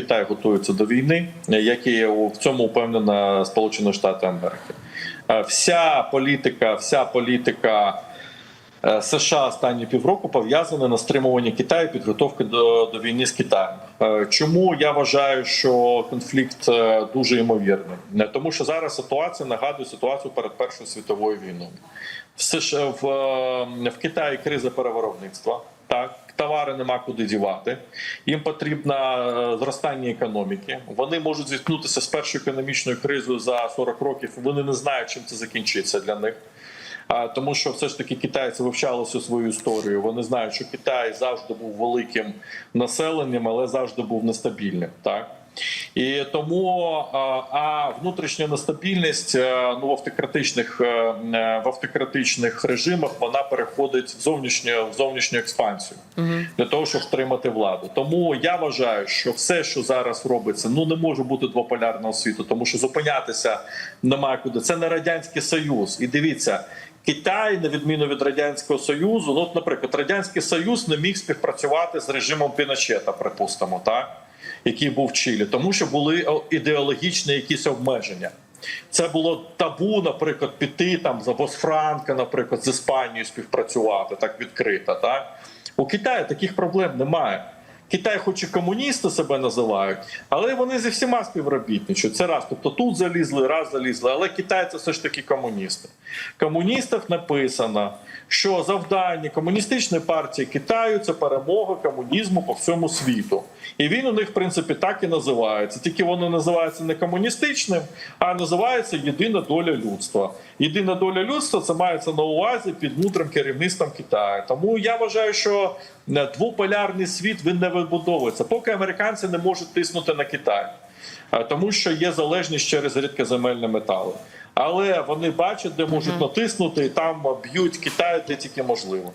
Китай готується до війни, як і в цьому впевнена Сполучені Штати Америки. Е, Вся політика, вся політика. е, США останні півроку пов'язане на стримуванні Китаю, підготовки до, до війни з Китаєм. Е, Чому я вважаю, що конфлікт дуже ймовірний? Тому що зараз ситуація нагадує ситуацію перед Першою світовою війною. В США в, в Китаї криза перевиробництва. Товари нема куди дівати. Їм потрібно е, зростання економіки. Вони можуть зіткнутися з першою економічною кризою за 40 років. Вони не знають, чим це закінчиться для них. Тому що все ж таки китайці вивчали всю свою історію. Вони знають, що Китай завжди був великим населенням, але завжди був нестабільним. Так і тому а, внутрішня нестабільність е, ну в автократичних е, е, в автократичних режимах вона переходить в зовнішню в зовнішню експансію для того, щоб втримати владу. Тому я вважаю, що все, що зараз робиться, ну не може бути двополярного світу, тому що зупинятися немає куди. Це не радянський союз. І дивіться. Китай, на відміну від радянського союзу, ну от, наприклад, радянський союз не міг співпрацювати з режимом Піночета, припустимо, так який був в Чилі, тому що були ідеологічні якісь обмеження. Це було табу, наприклад, піти там за Босфранка, наприклад, з Іспанією співпрацювати так відкрито. Так у Китаї таких проблем немає. Китай, хоч і комуністи себе називають, але вони зі всіма співробітничають. Це раз. Тобто тут залізли, раз залізли, але Китай це все ж таки комуністи. Комуністах написано, що завдання комуністичної партії Китаю це перемога комунізму по всьому світу. І він у них, в принципі, так і називається. Тільки воно називається не комуністичним, а називається єдина доля людства. Єдина доля людства це мається на увазі під мудрим керівництвом Китаю. Тому я вважаю, що е, двополярний світ він не вибудовується, поки американці не можуть тиснути на Китай. Тому що є залежність через рідкоземельні метали. Але вони бачать, де можуть натиснути, і там б'ють Китай, де тільки можливо.